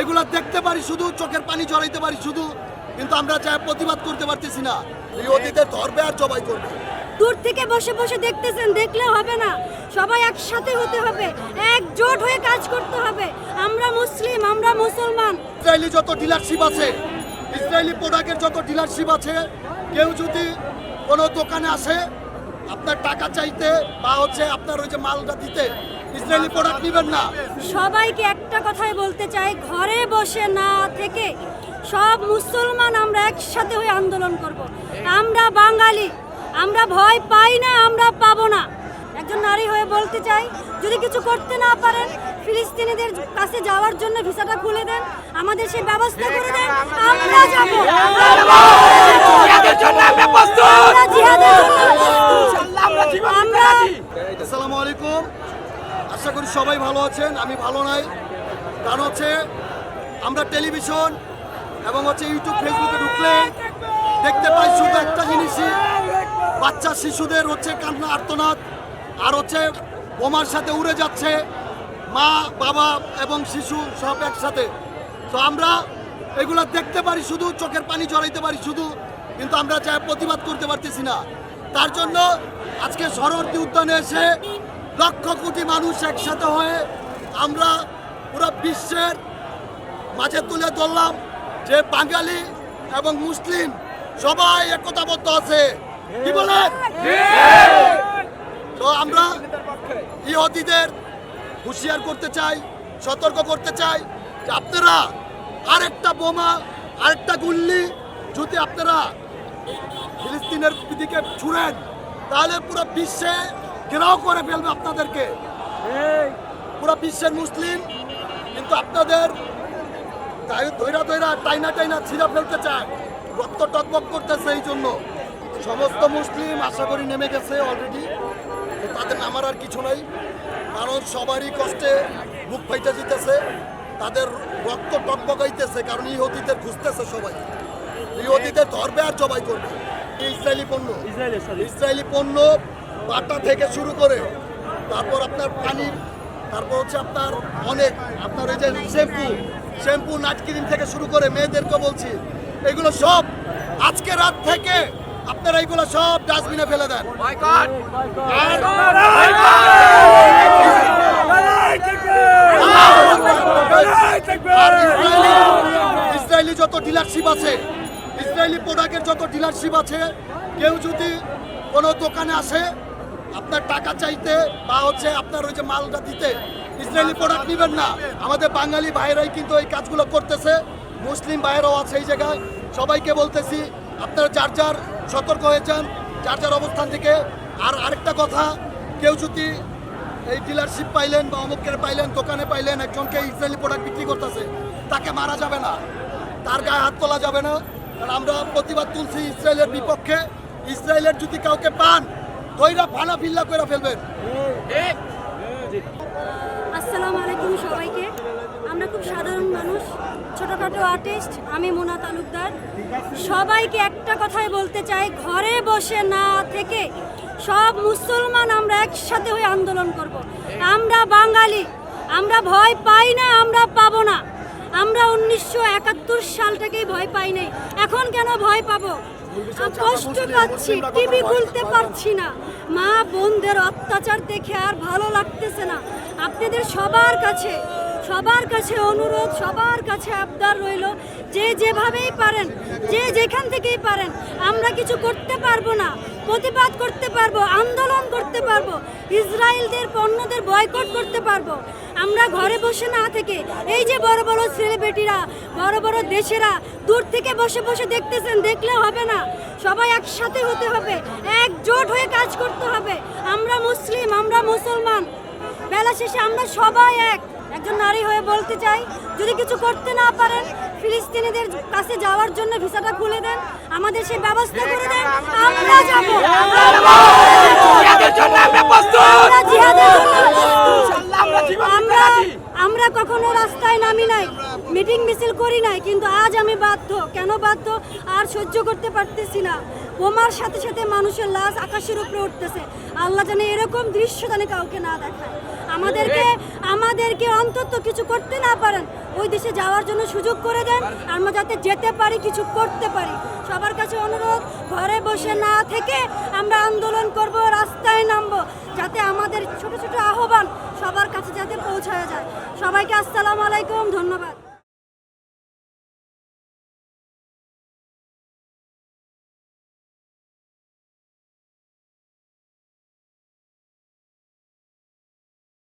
এগুলো দেখতে পারি শুধু চোখের পানি জড়াইতে পারি শুধু কিন্তু আমরা যা প্রতিবাদ করতে পারতেছি না। এই অতীতে ধরবে আর জবাই করবে দূর থেকে বসে বসে দেখতেছেন দেখলে হবে না। সবাই একসাথে হতে হবে একজোট হয়ে কাজ করতে হবে। আমরা মুসলিম আমরা মুসলমান। ইসরায়েলি যত ডিলারশিপ আছে ইসরায়েলি প্রোডাক্টের যত ডিলারশিপ আছে কেউ যদি কোনো দোকানে আসে আপনার টাকা চাইতে বা হচ্ছে আপনার ওই যে মালটা দিতে ইসরায়েলি প্রোডাক্ট নেবেন না। সবাইকে একটা কথাই বলতে চাই ঘরে বসে না থেকে সব মুসলমান আমরা একসাথে হয়ে আন্দোলন করব। আমরা বাঙালি আমরা ভয় পাই না আমরা পাবো না। একজন নারী হয়ে বলতে চাই যদি কিছু করতে না পারেন ফিলিস্তিনিদের কাছে যাওয়ার জন্য ভিসাটা খুলে দেন আমাদের সেই ব্যবস্থা করে দেন আমরা যাব জিহাদের জন্য আমরা প্রস্তুত আমরা জিহাদের জন্য ইনশাআল্লাহ আমরা জীবন দিতে আমরা রাজি আসসালামু আলাইকুম আশা করি সবাই ভালো আছেন, আমি ভালো নাই। কারণ হচ্ছে আমরা টেলিভিশন এবং হচ্ছে ইউটিউব, ফেসবুকে ঢুকলে দেখতে পাই শুধু একটা জিনিসই, বাচ্চা শিশুদের হচ্ছে কান্না, আর্তনাদ, আর হচ্ছে বোমার সাথে উড়ে যাচ্ছে মা, বাবা এবং শিশু সব একসাথে। তো আমরা এগুলো দেখতে পারি শুধু, চোখের পানি জড়াইতে পারি শুধু, কিন্তু আমরা যা প্রতিবাদ করতে পারতেছি না। তার জন্য আজকে সরবর্তী উদ্যানে এসে লক্ষ কোটি মানুষ একসাথে হয়ে আমরা পুরো বিশ্বের মাঝে তুলে ধরলাম যে বাঙালি এবং মুসলিম সবাই একতাবদ্ধ আছে। কি বলেন? তো আমরা ইহুদিদের হুঁশিয়ার করতে চাই, সতর্ক করতে চাই যে আপনারা আরেকটা বোমা, আরেকটা গুল্লি যদি আপনারা ফিলিস্তিনের দিকে ছুড়েন, তাহলে পুরো বিশ্বে ঘেরাও করে ফেলবে আপনাদেরকে। পুরো বিশ্বের মুসলিম কিন্তু আপনাদের ধৈরা ধৈরা টাইনা টাইনা ছিঁড়া ফেলতে চায়। রক্ত টকবক করতেছে এই জন্য। সমস্ত মুসলিম আশা করি নেমে গেছে অলরেডি তাদের নামার আর কিছু নাই। কারণ সবারই কষ্টে বুক ফাইটা দিতেছে। তাদের রক্ত টকবকাইতেছে কারণ ইহুদিদের খুঁজতেছে সবাই। ইহুদিদের ধরবে আর জবাই করবে। ইসরায়েলি পণ্য। ইসরায়েলি পণ্য বাটা থেকে শুরু করে তারপর আপনার পানির, তারপর হচ্ছে আপনার অনেক, আপনার ওই যে শ্যাম্পু শ্যাম্পু, নাইট ক্রিম থেকে শুরু করে মেয়েদেরকে বলছি, এগুলো সব আজকে রাত থেকে আপনারা এইগুলো সব ডাস্টবিনে ফেলে দেন। ইসরায়েলি যত ডিলারশিপ আছে, ইসরায়েলি প্রোডাক্টের যত ডিলারশিপ আছে, কেউ যদি কোনো দোকানে আসে, আপনার টাকা চাইতে বা হচ্ছে আপনার ওই যে মালটা দিতে ইসরায়েলি প্রোডাক্ট নেবেন না। আমাদের বাঙালি ভাইরাই কিন্তু এই কাজগুলো করতেছে। মুসলিম ভাইরাও আছে এই জায়গায়। সবাইকে বলতেছি, আপনারা যার যার সতর্ক হয়ে যান, যার যার অবস্থান থেকে। আর আরেকটা কথা, কেউ যদি এই ডিলারশিপ পাইলেন বা অমুকের পাইলেন, দোকানে পাইলেন, একজনকে ইসরায়েলি প্রোডাক্ট বিক্রি করতেছে, তাকে মারা যাবে না। তার গায়ে হাত তোলা যাবে না। কারণ আমরা প্রতিবাদ তুলছি ইসরায়েলের বিপক্ষে। ইসরায়েলের যদি কাউকে পান, দইরা ফানা ফিল্লা করে ফেলবেন। আসসালামু আলাইকুম সবাইকে। আমরা খুব সাধারণ মানুষ, ছোটোখাটো আর্টিস্ট, আমি মোনা তালুকদার। সবাইকে একটা কথাই বলতে চাই, ঘরে বসে না থেকে সব মুসলমান আমরা একসাথে হয়ে আন্দোলন করব। আমরা বাঙালি, আমরা ভয় পাই না, আমরা পাবো না। একাত্তর সাল থেকেই ভয় পাই নাই। এখন কেন ভয় পাবো? কষ্ট পাচ্ছি টিভি খুলতে পারছি না। মা বোনদের অত্যাচার দেখে আর ভালো লাগতেছে না। আপনাদের সবার কাছে সবার কাছে অনুরোধ, সবার কাছে আবদার রইল, যে যেভাবেই পারেন, যে যেখান থেকেই পারেন, আমরা কিছু করতে পারব না, প্রতিবাদ করতে পারব, আন্দোলন করতে পারব, ইসরায়েলদের পণ্যদের বয়কট করতে পারব। আমরা ঘরে বসে না থেকে, এই যে বড় বড় ছেলেবেটিরা বড় বড় দেশেরা, দূর থেকে বসে বসে দেখতেছেন, দেখলে হবে না। সবাই একসাথে হতে হবে, একজোট হয়ে কাজ করতে হবে। আমরা মুসলিম, আমরা মুসলমান বেলা শেষে আমরা সবাই এক। একজন নারী হয়ে বলতে চাই যদি কিছু করতে না পারেন ফিলিস্তিনিদের কাছে যাওয়ার জন্য ভিসাটা খুলে দেন আমাদের সেই ব্যবস্থা করে দেন আমরা যাব। আমরা কখনো রাস্তায় নামি নাই মিটিং মিছিল করি নাই কিন্তু আজ আমি বাধ্য। কেন বাধ্য? আর সহ্য করতে পারতেছি না। বোমার সাথে সাথে মানুষের লাশ আকাশের উপরে উঠতেছে। আল্লাহ জানে এরকম দৃশ্য জানে কাউকে না দেখায়। আমাদেরকে আমাদেরকে অন্তত কিছু করতে না পারেন। ওই দেশে যাওয়ার জন্য সুযোগ করে দেন, আমরা যাতে যেতে পারি, কিছু করতে পারি। সবার কাছে অনুরোধ, ঘরে বসে না থেকে আমরা আন্দোলন করব, রাস্তায় নামব, যাতে আমাদের ছোট ছোট আহ্বান সবার কাছে যাতে পৌঁছায় যায়। সবাইকে আসসালামু আলাইকুম, ধন্যবাদ।